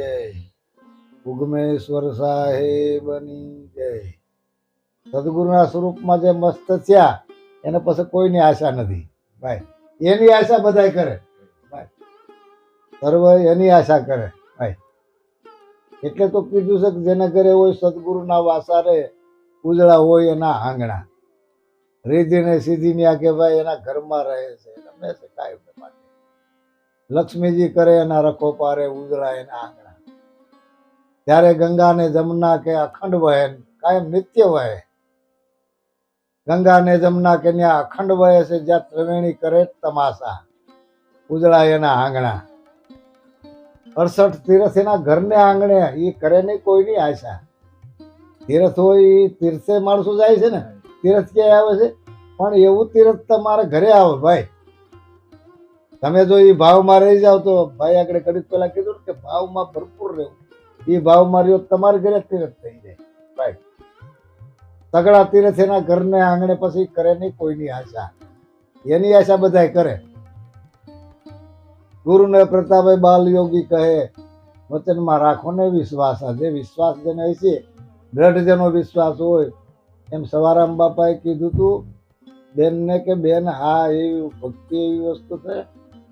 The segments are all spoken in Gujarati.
જય. ઉગમેશ્વર સાહેબની જય. સદગુરુના સ્વરૂપમાં જે મસ્ત થયા, એને પછી કોઈની આશા નથી. ભાઈ, એની આશા બધાય કરે. ભાઈ, સર્વ એની આશા કરે. ભાઈ, એટલે તો કીધું છે કે જેના ઘરે હોય સદગુરુના વાસા રે ઉજળા હોય એના આંગણા. રીધિને સીધી આ કે ભાઈ એના ઘરમાં રહે છે છે કાયમ લક્ષ્મીજી કરે એના રખો પારે ઉજળા એના આંગણા. ત્યારે ગંગા ને જમના કે અખંડ વહે કાયમ નિત્ય વહે. ગંગા ને જમના કે ત્યાં અખંડ વહે છે, જ્યાં ત્રિવેણી કરે તમાશા. ઉજળા એના આંગણા. અડસઠ તીરથ એના ઘરને આંગણે એ કરે નહીં કોઈની આશા. તીરથ હોય એ તીર્થે માણસો જાય છે ને તીરથ ક્યાંય આવે છે? પણ એવું તીરથ તમારે ઘરે આવે, ભાઈ. તમે જો એ ભાવમાં રહી જાવ તો, ભાઈ આગળ ઘડીક પહેલા કીધું કે ભાવમાં ભરપૂર રહેવું. એ ભાવ માર્યો તમારે ઘરે તીરથ થઈ જાય. રાઈટ તગડા તીરથ એના ઘરને આંગણે પછી કરે નહીં, કોઈની આશા. એની આશા બધા કરે. ગુરુને પ્રતાપે બાલ યોગી કહે, વચનમાં રાખો ને વિશ્વાસ. જે વિશ્વાસ જેને છે, દ્રઢ જેનો વિશ્વાસ હોય. એમ સવારામ બાપાએ કીધું તું, બેનને કે બેન હા એવી ભક્તિ એવી વસ્તુ છે,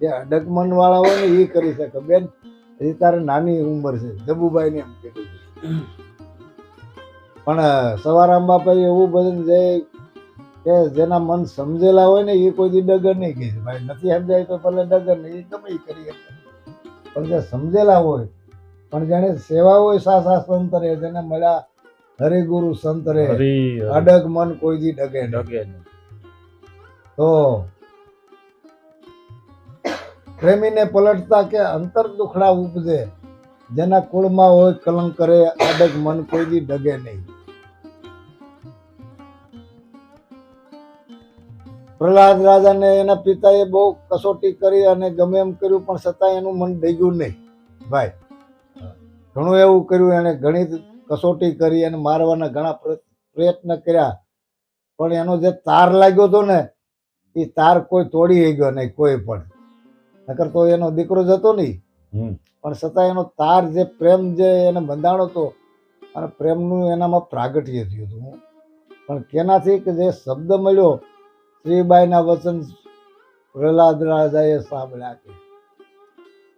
જે અડગમન વાળા હોય ને એ કરી શકે. બેન હજી તારે નાની ઉંમર છે. જબુભાઈને એમ કીધું પણ સવારામ બાપાએ એવું બધું જે કે જેના મન સમજેલા હોય ને એ કોઈ દી ડગર નહીં કહે. છે ભાઈ નથી સમજાય તો ભલે ડગર નહીં એ ગમે કરી પણ જે સમજેલા હોય પણ જેને સેવા હોય સાસા સંત રે જેને મળ્યા હરિગુરુ સંત રે હરી અડગ મન કોઈ દી ડગે નહીં. ડગે તો પ્રેમીને પલટતા કે અંતર દુખડા ઉપજે, જેના કુળમાં હોય કલંક કરે આડગ મન કોઈ ડગે નહીં. પ્રહલાદ રાજાને એના પિતાએ બહુ કસોટી કરી અને ગમે એમ કર્યું, પણ છતાં એનું મન ડગ્યું નહીં. ભાઈ, ઘણું એવું કર્યું એને ઘણી કસોટી કરી અને મારવાના ઘણા પ્ર- પ્રયત્ન કર્યા. પણ એનો જે તાર લાગ્યો હતો ને, એ તાર કોઈ તોડી ગયો નહીં, કોઈ પણ. નકર તો એનો દીકરો જતો નહીં. પણ છતાં એનો તાર જે પ્રેમ જે એને બંધાણો હતો અને પ્રેમનું એનામાં પ્રાગટ્ય થયું હતું. પણ કેનાથી કે જે શબ્દ મળ્યો શ્રીબાઈના વચન પ્રહલાદ રાજાએ સાંભળ્યા કે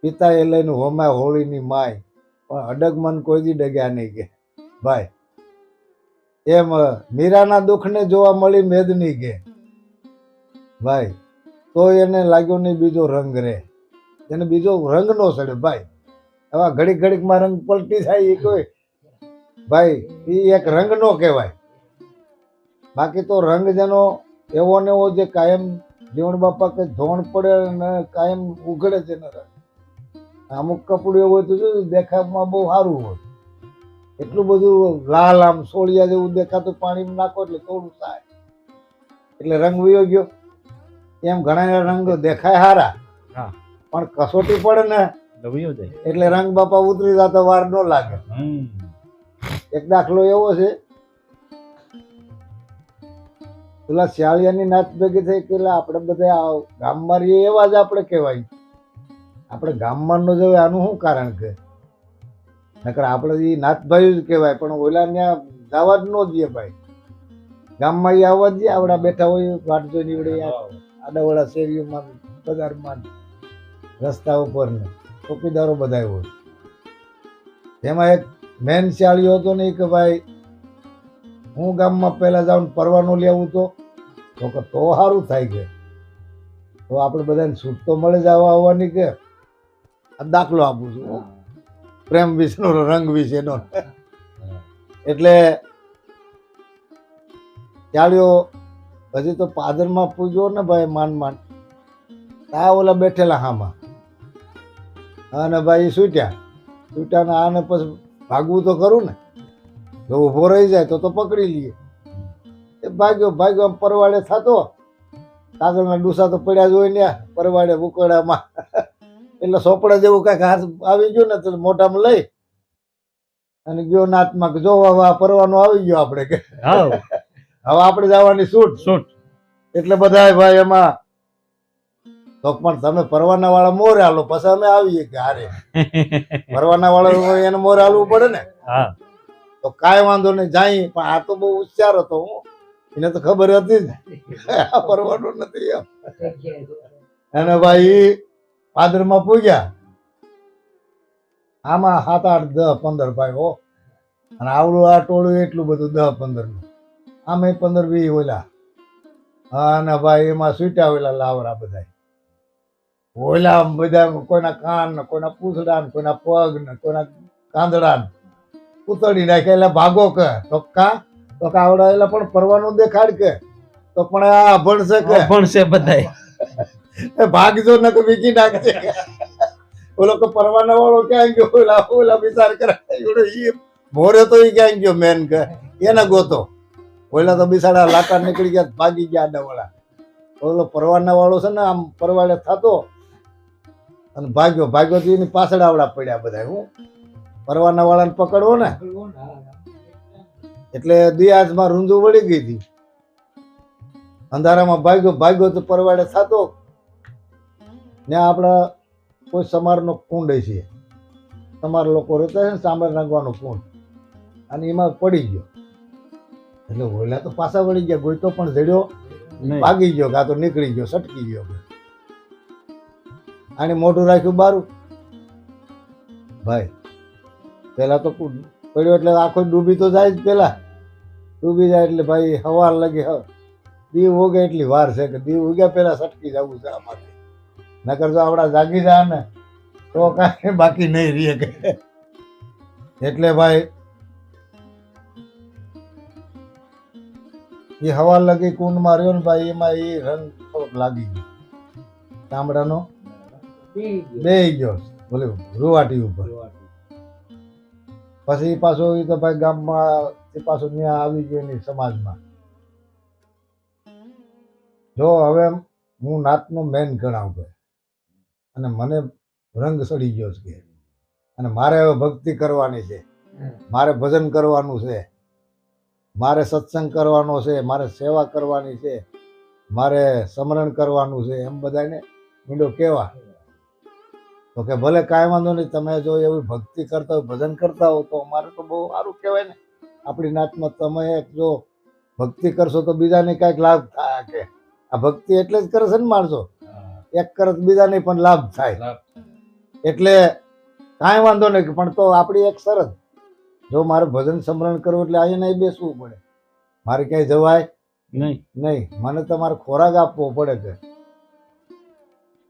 પિતા એ લઈને હોમાય હોળીની માય પણ અડગ મન કોઈ દી ડગ્યા નહીં કે. ભાઈ એમ મીરાના દુઃખને જોવા મળી મેદની કે. ભાઈ તો એને લાગ્યો નહીં બીજો રંગ રે એને બીજો રંગ નો સડે ભાઈ. હવે ઘડીક ઘડીકમાં રંગ પલટી થાય એ કોઈ. ભાઈ, એ એક રંગ નો કહેવાય. બાકી તો રંગ જેનો એવો ને એવો જે કાયમ જીવણ બાપા કે ધોણ પડે અને કાયમ ઉઘડે છે ને રંગ. અમુક કપડું એવું હોય તો શું દેખાવમાં બહુ સારું હોય. એટલું બધું લાલ આમ સોળિયા જેવું દેખાતું, પાણીમાં નાખો એટલે થોડું થાય. એટલે રંગ વયો ગયો. એમ ઘણા રંગ દેખાય હારા. પણ કસોટી પડે ને એટલે રંગ બાપા ઉતરી જતો વાર ન લાગે. એક દાખલો એવો છે. પેલા શિયાળિયાની નાચ ભેગી થઈ પેલા આપણે બધા ગામમાં રહીએ એવા જ આપણે કહેવાય. આપણે ગામમાં ન જવાય આનું શું કારણ કે? નકર આપણે એ નાથભાઈ જ કહેવાય પણ ઓલા ત્યાં જવા જ ન દઈએ ભાઈ. ગામમાં એ આવવા જ દઈએ આવડા બેઠા હોય વાટ જોઈ નીવડે આડાવાળા શેરીઓમાં બજારમાં રસ્તા ઉપર ને ચોકીદારો બધા હોય. તેમાં એક મેન શાળીઓ હતો નહીં કે ભાઈ હું ગામમાં પહેલા જાઉં ને પરવાનો લેવું તો તો કે તો સારું થાય કે. તો આપણે બધાને છૂટ તો મળે જ આવવા આવવાની કે. આ દાખલો આપું છું. પ્રેમ વિશેનો રંગ વિશેનો. એટલે ચાલ્યો હજી તો પાદરમાં પૂજ્યો ને ભાઈ માન માન. આ ઓલા બેઠેલા હામાં. અને ભાઈ છૂટ્યા છૂટ્યા આને પછી ભાગવું તો કરું ને. જો ઊભો રહી જાય તો તો પકડી લઈએ. એ ભાગ્યો ભાગ્યો આમ પરવાડે થતો. કાગળના ડૂસા તો પડ્યા જ હોય ને પરવાડે ઉકળામાં એટલે સોપડા જેવું કાંઈક હાથ આવી ગયો ને તો મોઢામાં લઈ. અને ગયો નાતમાં કે જો હવે આ પરવાનો આવી ગયો આપણે કે. હાવ હવે આપણે જવાની છૂટ. શૂટ એટલે બધા ભાઈ એમાં તો પણ તમે પરવાના વાળા મોરે હાલો પછી અમે આવીએ કે હારે. પરવાના વાળા એને મોરે હાલવું પડે ને. હા. તો કાંઈ વાંધો નહીં જાય પણ આ તો બહુ હોશિયાર હતો હું. એને તો ખબર હતી જ. આ પરવાનો નથી એમ. અને ભાઈ પાદરમાં પૂગ્યા. આમાં સાત આઠ દસ પંદર ભાઈ હો અને આવડું આ ટોળું એટલું બધું દસ પંદરનું આમે પંદર વીસ ઓલા. હા અને ભાઈ એમાં સૂટ્યા ઓલા લાવરા બધા ઓલા બધા કોઈના કાન ને કોઈના પૂછડા ને કોઈના પગ ને કોઈના કાંદડા ને ઉતરી નાખે એટલે ભાગો કે તો કા? તો કે આવડા એટલે પણ પરવાનું દેખાડ કે. તો પણ આ ભણશે કે. ભણશે બધાય. એ ભાગજો ન તો વીકી નાખશે ઓલો તો પરવાના વાળો ક્યાં ગયો? ઓલા ઓલા વિચાર કરે એવડો ઈ મોરે તો ઈ ક્યાં ગયો મેન કે. એને ગોતો. ઓલા તો બિસાડા લાટા નીકળી ગયા, ભાગી ગયા આડા ઓલો પરવાના વાળો છે ને, આમ પરવાડે થતો અને ભાગ્યો ભાગ્યો તો એની પાછળ આવડા પડ્યા બધા, હું. પરવાના વાળાને પકડવો ને, એટલે દિયાજમાં રૂંધું વળી ગઈ હતી. અંધારામાં ભાગ્યો ભાગ્યો તો પરવાડે થતો. ને આપણા કોઈ સમારનો કુંડ છે. તમારા લોકો રહેતા છે ને, સાંભળ નાખવાનો કુંડ. અને એમાં પડી ગયો. એટલે ઓલા તો પાછા વળી ગયા ગોઈતો પણ જડ્યો ભાગી ગયો કાં તો નીકળી ગયો સટકી ગયો. આને મોઢું રાખ્યું બારું. ભાઈ પેલા તો પડ્યો એટલે આખો ડૂબી તો જાય જ પેલા ડૂબી જાય એટલે ભાઈ હવાર લગે હવે દીવ ઉગે એટલી વાર છે કે દીવ ઉગ્યા પેલા સટકી જવું છે આમાંથી. નકર જો આપણા જાગી જાય ને તો કાંઈ બાકી નહીં રહે કે. એટલે ભાઈ એ હવા લગી કુંડમાં રહ્યો ને ભાઈ એમાં એ રંગ લાગી ગયો. ચામડાનો બે ગયો. બોલે રૂવાટી ઉપર. પછી પાછો એ તો ભાઈ ગામમાં એ પાછો ત્યાં આવી ગયો એની સમાજમાં. જો હવે હું નાતનો મેન ગણાવ કે અને મને રંગ સડી ગયો છે કે. અને મારે હવે ભક્તિ કરવાની છે. મારે ભજન કરવાનું છે. મારે સત્સંગ કરવાનો છે મારે સેવા કરવાની છે મારે સ્મરણ કરવાનું છે એમ બધાને મીંડો કેવા તો કે ભલે કાંઈ વાંધો નહીં તમે જો એવી ભક્તિ કરતા હોય ભજન કરતા હો તો અમારે તો બહુ સારું કહેવાય ને. આપણી નાતમાં તમે એક જો ભક્તિ કરશો તો બીજાને કાંઈક લાભ થાય કે. આ ભક્તિ એટલે જ કરે છે ને માણસો. એક કરત બીજાને પણ લાભ થાય. એટલે કાંઈ વાંધો નહીં પણ તો આપણી એક શરત જો મારે ભજન સમરણ કરવું એટલે અહીંયા નહીં બેસવું પડે. મારે ક્યાંય જવાય નહીં. નહીં. મને તમારે ખોરાક આપવો પડે છે.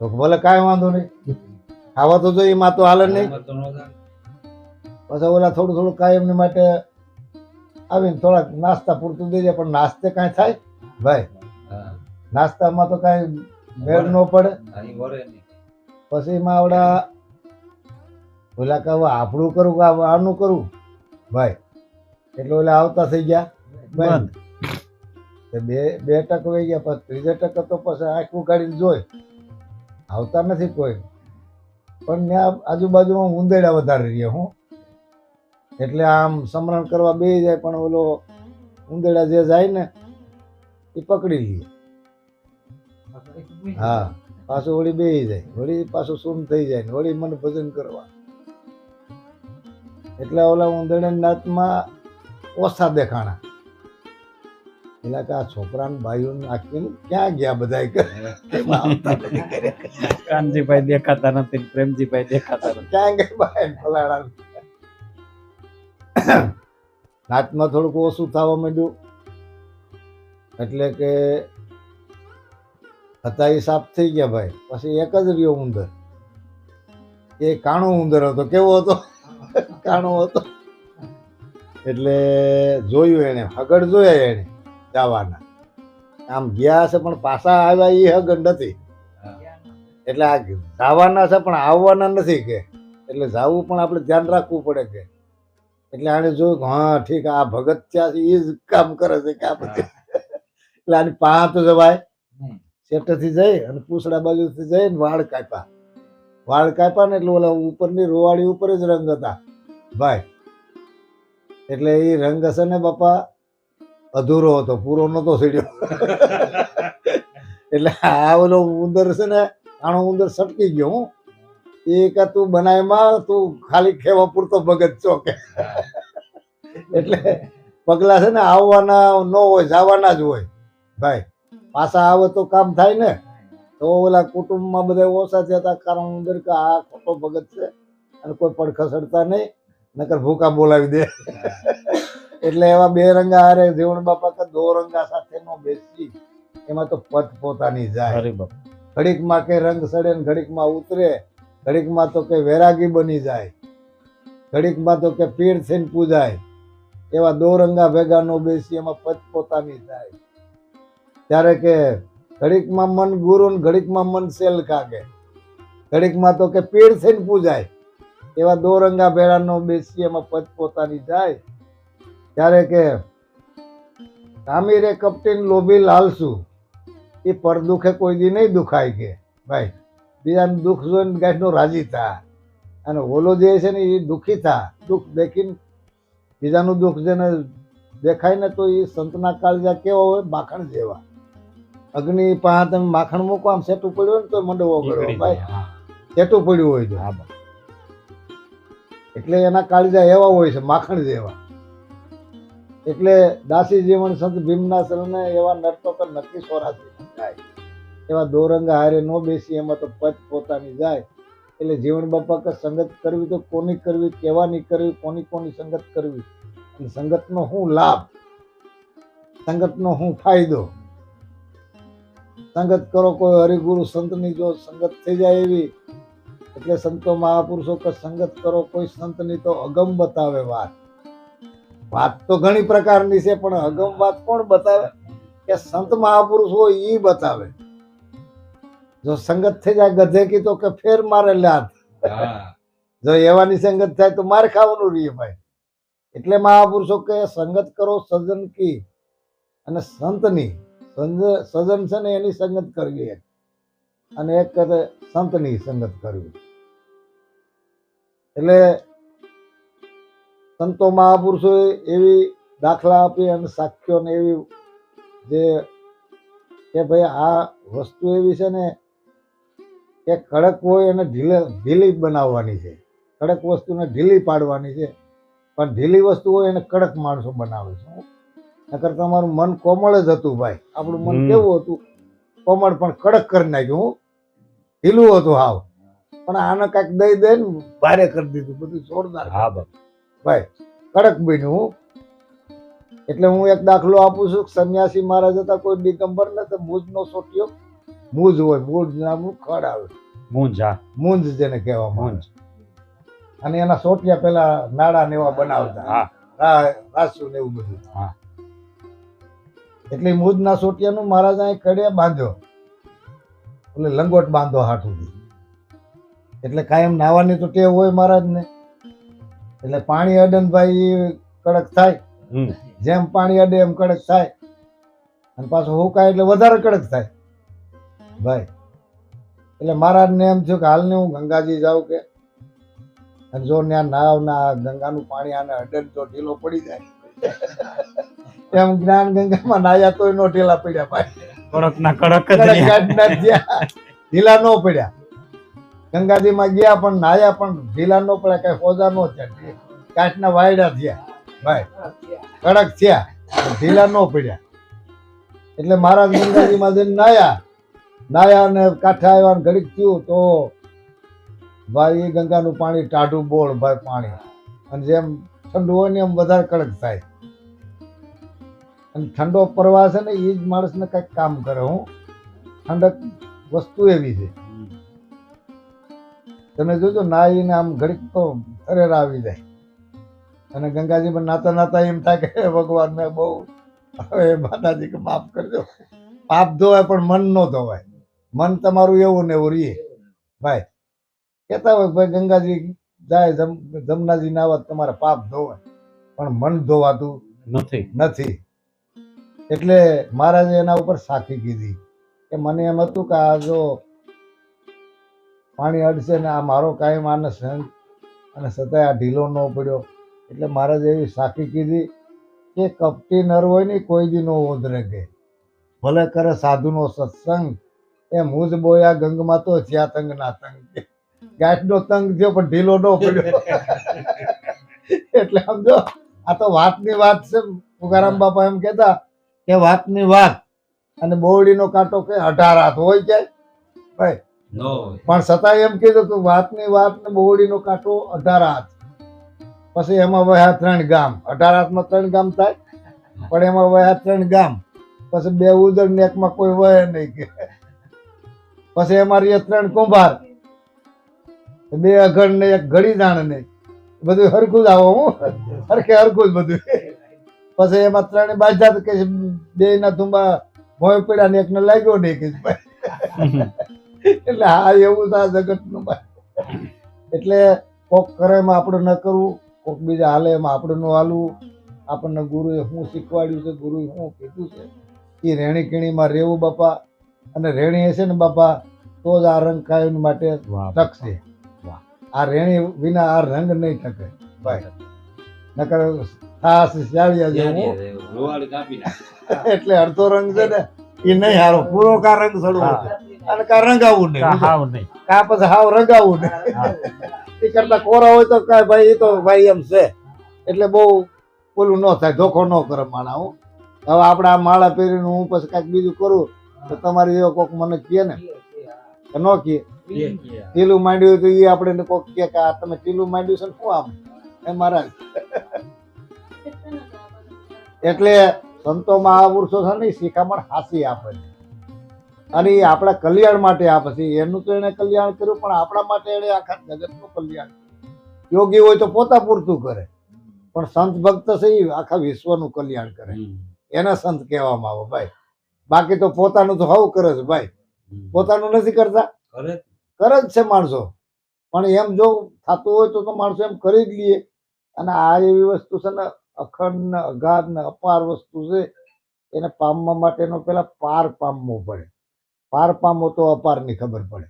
તો ભલે કાંઈ વાંધો નહીં. ખાવા તો જોઈએ એમાં તો હાલે નહીં. પછી ઓલા થોડું થોડું કાયમની માટે આવીને થોડાક નાસ્તા પૂરતું દઈ જાય પણ નાસ્તે કાંઈ થાય? ભાઈ નાસ્તામાં તો કાંઈ મેળ ન પડે. પછી એમાં આવડા ઓલા કહું આપણું કરું કે આનું કરું? ભાઈ એટલે ઓલા આવતા થઈ ગયા? બંધ. બે બે ટક વહી ગયા પછી ત્રીજા ટકા તો પછી આંખ ઉગાડીને જોઈ. આવતા નથી કોઈ. પણ ત્યાં આજુબાજુમાં ઉંદેડા વધારે રહ્યા હું. એટલે આમ સમરણ કરવા બે જાય પણ ઓલો ઉંદેડા જે જાય ને એ પકડી લે. હા પાછું વળી બે જાય. વળી પાછું સૂન થઈ જાય ને વળી મને ભજન કરવા. એટલે ઓલા ઉંદરડા નાતમાં ઓછા દેખાણા. એટલે કે આ છોકરાને ભાઈઓને આખી ક્યાં ગયા બધા કાનજીભાઈ દેખાતા નથી પ્રેમજીભાઈ દેખાતા નથી. ક્યાં ગયા ભાઈ ફલાણા? નાતમાં થોડુંક ઓછું થવા માંડ્યું. એટલે કે હતા એ સાફ થઈ ગયા ભાઈ. પછી એક જ રહ્યો ઉંદર. એ કાણો ઉંદર હતો કેવો હતો? કાણો હતો. એટલે જોયું એને હગડ જોયા એને જવાના. આમ ગયા છે પણ પાછા આવ્યા એ હગડ નથી. એટલે આ જવાના છે પણ આવવાના નથી કે. એટલે જાવું પણ આપણે ધ્યાન રાખવું પડે કે. એટલે આને જોયું હા ઠીક આ ભગત ત્યાં છે એ જ કામ કરે છે કે આ બધું. એટલે આની પાંચ તો જવાય શેઠથી જઈ અને પૂછડા બાજુથી જઈ ને વાળ કાપ્યા. વાળ કાપ્યા ને એટલે ઓલા ઉપરની રોવાળી ઉપર જ રંગ હતા. ભાઈ એટલે એ રંગ હશે ને બાપા અધૂરો હતો પૂરો નતો સીડ્યો. એટલે આ ઓલો ઉંદર છે ને આણો ઉંદર સટકી ગયો હું. એ કા તું બનાયમાં તું ખાલી ખેવા પૂરતો ભગત છો કે. એટલે પગલા છે ને આવવાના ન હોય જવાના જ હોય. ભાઈ પાછા આવે તો કામ થાય ને. તો ઓલા કુટુંબમાં બધા ઓછા થયા કારણ અંદર કે આ ખોટો ભગત છે અને કોઈ પણ ખસડતા નહીં નકર ભૂકા બોલાવી દે. એટલે એવા બે રંગા હારે જીવણ બાપા કે દો રંગા સાથે નો બેસી એમાં તો પથ પોતાની જાય. ઘડીકમાં કે રંગ સડે ને ઘડીકમાં ઉતરે ઘડીકમાં તો કે વૈરાગી બની જાય ઘડીકમાં તો કે પીર થઈને પૂજાય એવા દો રંગા ભેગા નો બેસી એમાં પત પોતાની જાય. ત્યારે કે ઘડીકમાં મન ગુરુ ને ઘડીકમાં મન સેલ કાગે. ઘડીકમાં તો કે પીર થઈને પૂજાય. એવા દો રંગા ભેગા નો બેસી એમાં પત પોતાની જાય. ત્યારે કે રે કપટીન લોભી લાલસુ. એ પર દુખે કોઈ દી નહીં દુખાય કે. ભાઈ, બીજાનું દુઃખ જોઈને ગાંઠનો રાજી થા. અને ઓલો જે છે ને એ દુઃખી થા. દુઃખ દેખીને બીજાનું દુઃખ જેને દેખાય ને તો એ સંતના કાળજા કેવા હોય? માખણ જેવા. અગ્નિ તમે માખણ મૂકો આમ સેટું પડ્યું હોય ને તો મંડવો ગળો ભાઈ. સેટું પડ્યું હોય તો. હા એટલે એના કાળજા એવા હોય છે માખણ જેવા. એટલે દાસી જીવન સંત ભીમના શરણે એવા નર્તકો નક્કી સોરાથી જાય એવા દોરંગા હારે નો બેસી એમાં તો પત પોતાની જાય. એટલે જીવન બાપા કે સંગત કરવી તો કોની કરવી કેવાની કરવી કોની કોની સંગત કરવી? અને સંગતનો શું લાભ? સંગતનો શું ફાયદો? સંગત કરો કોઈ હરિગુરુ સંતની જો સંગત થઈ જાય એવી એટલે સંતો મહાપુરુષો કે સંગત કરો કોઈ સંતની તો અગમ બતાવે વાત. વાત તો ઘણી પ્રકારની છે પણ અગમ વાત કોણ બતાવે? કે સંત મહાપુરુષ હોય ઈ બતાવે. જો સંગત થઈ જાય ગધે કી તો કે ફેર મારે લાત જો એવાની સંગત થાય તો માર ખાવાનું રહીએ ભાઈ. એટલે મહાપુરુષો કે સંગત કરો સજન કી અને સંતની સજન એની સંગત કરવી એક અને એક સંતની સંગત કરવી. એટલે સંતો મહાપુરુષોએ એવી દાખલા આપી અને સાક્ષ્યોને એવી જે કે ભાઈ આ વસ્તુ એવી છે ને કે કડક હોય એને ઢીલે, ઢીલી બનાવવાની છે. કડક વસ્તુને ઢીલી પાડવાની છે. પણ ઢીલી વસ્તુ હોય એને કડક માણસો બનાવે છે. નકર તમારું મન કોમળ જ હતું ભાઈ. આપણું મન કેવું હતું? કોમળ પણ કડક કરી નાખ્યું હું ઢીલું હતું હાવ. પણ આને કાંઈક દઈ દે ને ભારે કરી દીધું બધું જોરદાર. હા. ભાઈ કડક બન્યું હું. એટલે હું એક દાખલો આપું છું સન્યાસી મહારાજ હતા કોઈ દિગંબર ને તો મૂજનો સોટિયો. મૂજ હોય મૂજ નામનું ખડ આવે. મૂંજ હા. મૂંજ જેને કહેવા મૂંજ અને એના સોટિયા પેલા નાડા ને એવા બનાવતા. હા રાસુ ને એવું બધું. હા. એટલે મૂજના સોટિયાનું મહારાજ અહીં કડે બાંધ્યો એટલે લંગોટ બાંધો હાથુંથી એટલે કાયમ નાવાની તો ટેવ હોય મહારાજને. એટલે પાણી અડન ભાઈ કડક થાય. જેમ પાણી અડે એમ કડક થાય. અને પાછું હુકાય એટલે વધારે કડક થાય. ભાઈ એટલે મહારાજને એમ થયું કે હાલને હું ગંગાજી જાઉં કે. અને જો ત્યાં નાવ ના ગંગાનું પાણી આને અડે તો ઢીલો પડી જાય. એમ જ્ઞાન ગંગામાં નાયા તોય નો ઢીલા પડ્યા ભાઈ. કડક ના કડક ઢીલા નો પડ્યા. ગંગાજીમાં ગયા પણ નાયા પણ ઢીલા નો પડ્યા કઈ હોજા નો થયા. કાચના વાયડા થયા. ભાઈ કડક થયા ઢીલા નો પડ્યા. એટલે મહારાજ ગંગાજીમાં જઈને નાયા. નાયા અને કાઠે આવ્યા ને ઘડીક થયું તો ભાઈ એ ગંગાનું પાણી ટાઢું બોળ ભાઈ પાણી. અને જેમ ઠંડુ હોય ને એમ વધારે કડક થાય. અને ઠંડો પ્રવાહ છે ને એ જ માણસને કંઈક કામ કરે. હું ઠંડક વસ્તુ એવી છે. તમે જોજો નાહીને આમ ઘડીક તો અરેર આવી જાય. અને ગંગાજીમાં નાતા નાતા એમ થાય કે ભગવાન મેં બહુ હવે માતાજી કે માફ કરજો. પાપ ધોવાય પણ મન ન ધોવાય. મન તમારું એવું ને એવું રહીએ ભાઈ કહેતા હોય ભાઈ ગંગાજી જાય જમ જમનાજી નાવા તમારા પાપ ધોવાય. પણ મન ધોવાતું નથી. નથી. એટલે મહારાજે એના ઉપર સાખી કીધી કે મને એમ હતું કે આ જો પાણી અડશે ને આ મારો કાયમ આને સહન અને છતાંય આ ઢીલો ન પડ્યો. એટલે મહારાજે એવી સાખી કીધી કે કપટી નર હોય ને કોઈ દી નો કે ભલે કરે સાધુનો સત્સંગ એમ હું જ બોયા ગંગમાં તો જ્યાં તંગ ના તંગ. ગાંઠનો તંગ થયો પણ ઢીલો ન પડ્યો. એટલે સમજો આ તો વાતની વાત છે. પુકારામ બાપા એમ કહેતા કે વાતની વાત. અને બોવડીનો કાંટો કે અઢાર હાથ હોય જાય ભાઈ. પણ છતાં એમ કીધું કે વાતની વાત ને બોવડીનો કાંટો અઢાર હાથ. પછી એમાં વયા ત્રણ ગામ. અઢાર હાથમાં ત્રણ ગામ થાય પણ એમાં વયા ત્રણ ગામ. પછી બે ઉદર ને એકમાં કોઈ વહે નહીં કે. પછી એમાં રહીએ ત્રણ કુંભાર. બે અઘડ ને એક ઘડી દાણ ને બધું હરખું જ આવો હું. હરખે હરખું જ બધું. પછી એમાં ત્રણે બાજા તો કે બે ના ધુંબા ભોય પડ્યા ને એકને લાગ્યો નહીં કે ભાઈ એટલે હા એવું આ જગતનું એટલે કોક કરે એમાં આપણે ન કરવું કોક બીજા હાલે એમાં આપણે ન હાલવું. આપણને ગુરુએ શું શીખવાડ્યું છે ગુરુએ શું કીધું છે એ રેણી કેણીમાં રહેવું બાપા. અને રેણી હશે ને બાપા તો જ આ રંગ કાયમ માટે ટકશે. આ રેણી વિના આ રંગ નહીં ટકે. ભાઈ નકર ખાસ શાળિયા જેવું રોવાળી કાપી નાખે એટલે અડધો રંગ છે ને એ નહીં હારો. પૂરો કા રંગ ચડવો હા. અને કા રંગાવું નહીં? હાવ નહીં. કા પછી હાવ રંગાવું નહીં? એ કરતા કોરા હોય તો કાંઈ ભાઈ એ તો ભાઈ એમ છે. એટલે બહુ પેલું ન થાય ધોખો ન કરે માણા હું. હવે આપણે આ માળા પહેરીને હું પછી કાંઈક બીજું કરું તો તમારી જેવો કોક મને કહે ને. ન કહે. ટીલું માંડ્યું હોય તો એ આપણે કોક કહે કે આ તમે ટીલું માંડ્યું છે ને શું આમ? એ મહારાજ એટલે સંતોમાં મહાપુરુષો પુરુષો છે ને શિખામણ હાસી આપે છે. અને એ આપણા કલ્યાણ માટે આપે છે. એનું તો એને કલ્યાણ કર્યું પણ આપણા માટે એને આખા જગતનું કલ્યાણ યોગી હોય તો પોતા પૂરતું કરે. પણ સંત ભક્ત છે એ આખા વિશ્વનું કલ્યાણ કરે. એને સંત કહેવામાં આવે ભાઈ. બાકી તો પોતાનું તો હવ કરે છે ભાઈ. પોતાનું નથી કરતા? કરે કરે જ છે માણસો. પણ એમ જો થતું હોય તો તો માણસો એમ કરી જ લઈએ અને આ એવી વસ્તુ છે ને અખંડ ને અગાધ ને અપાર વસ્તુ છે, એને પામવા માટેનો પેલા પાર પામવો પડે. પાર પામવો તો અપારની ખબર પડે.